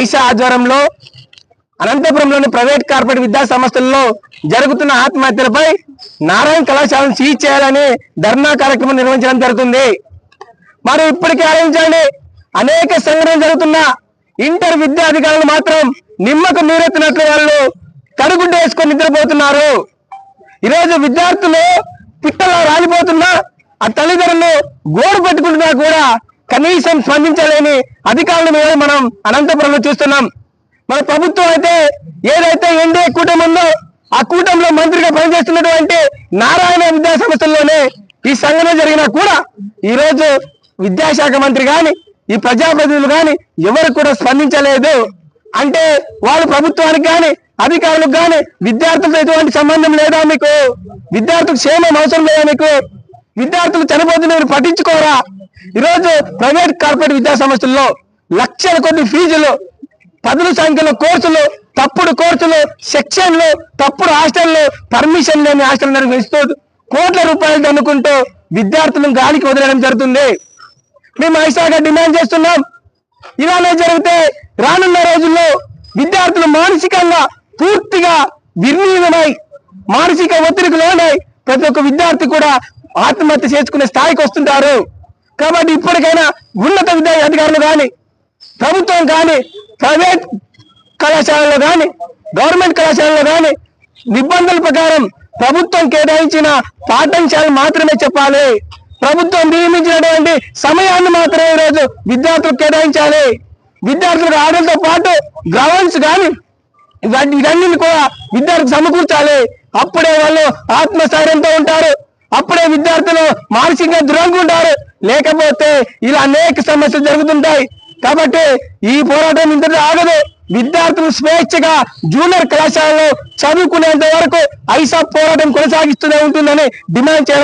ఐషా ఆధ్వర్యంలో అనంతపురంలోని private corporate విద్యా సంస్థల్లో జరుగుతున్న ఆత్మహత్యలపై నారాయణ కళాశాలను సీజ్ చేయాలని ధర్నా కార్యక్రమం నిర్వహించడం జరుగుతుంది. మరి ఇప్పటికే ఆలోచించండి అనేక సంఘటనలు జరుగుతున్న ఇంటర్ విద్యాధికారులు మాత్రం నిమ్మకు నీరెత్తినట్లు వాళ్ళు కడుగుడ్డ వేసుకొని నిద్రపోతున్నారు. ఈరోజు విద్యార్థులు పిట్టలో రాలిపోతున్నా ఆ తల్లిదండ్రులు గోడు పెట్టుకుంటున్నా కూడా కనీసం స్పందించలేని అధికారుల మీద మనం అనంతపురంలో చూస్తున్నాం. మన ప్రభుత్వం అయితే ఏదైతే ఎన్డీఏ కూటమి ఉందో ఆ కూటమిలో మంత్రిగా పనిచేస్తున్నటువంటి నారాయణ విద్యా సంస్థల్లోనే ఈ సంఘటన జరిగినా కూడా ఈ రోజు విద్యాశాఖ మంత్రి కానీ ఈ ప్రజాప్రతినిధులు కానీ ఎవరు కూడా స్పందించలేదు. అంటే వాళ్ళు ప్రభుత్వానికి కానీ అధికారులకు కానీ విద్యార్థులతో ఎటువంటి సంబంధం లేదా మీకు? విద్యార్థులకు క్షేమం అవసరం లేదా మీకు? విద్యార్థులు చనిపోతున్న పట్టించుకోరా? ఈరోజు ప్రైవేట్ కార్పొరేట్ విద్యా సంస్థల్లో లక్షల కొద్ది ఫీజులు పదుల సంఖ్యలో కోర్సులు తప్పుడు కోర్సులు సెక్షన్లు తప్పుడు హాస్టల్లో పర్మిషన్ లేని హాస్టల్ నిర్వహిస్తూ కోట్ల రూపాయలు అనుకుంటూ విద్యార్థులను గాలికి వదిలేయడం జరుగుతుంది. మేము ఐసాగా డిమాండ్ చేస్తున్నాం. ఇలానే జరిగితే రానున్న రోజుల్లో విద్యార్థులు మానసికంగా పూర్తిగా నిర్ణీయమై మానసిక ఒత్తిడికి లోనై ప్రతి ఒక్క విద్యార్థి కూడా ఆత్మహత్య చేసుకునే స్థాయికి వస్తుంటారు. కాబట్టి ఇప్పటికైనా ఉన్నత విద్యా అధికారులు కానీ ప్రభుత్వం కానీ ప్రైవేట్ కళాశాలలో కానీ గవర్నమెంట్ కళాశాలలో కానీ నిబంధనల ప్రకారం ప్రభుత్వం కేటాయించిన పాఠ్యాంశాలు మాత్రమే చెప్పాలి. ప్రభుత్వం నియమించినటువంటి సమయాన్ని మాత్రమే ఈరోజు విద్యార్థులకు కేటాయించాలి. విద్యార్థులకు ఆటలతో పాటు గ్రౌండ్స్ కానీ ఇవన్నీ ఇవన్నీ కూడా విద్యార్థులకు సమకూర్చాలి. అప్పుడే వాళ్ళు ఆత్మస్థైర్యంతో ఉంటారు. అప్పుడే విద్యార్థులు మానసికంగా దృఢంగా ఉంటారు. లేకపోతే ఇలా అనేక సమస్యలు జరుగుతుంటాయి. కాబట్టి ఈ పోరాటం ఇంతటి ఆగదు. విద్యార్థులు స్వేచ్ఛగా జూనియర్ కళాశాలలో చదువుకునేంత వరకు ఐసా పోరాటం కొనసాగిస్తూనే ఉంటుందని డిమాండ్ చేయాలి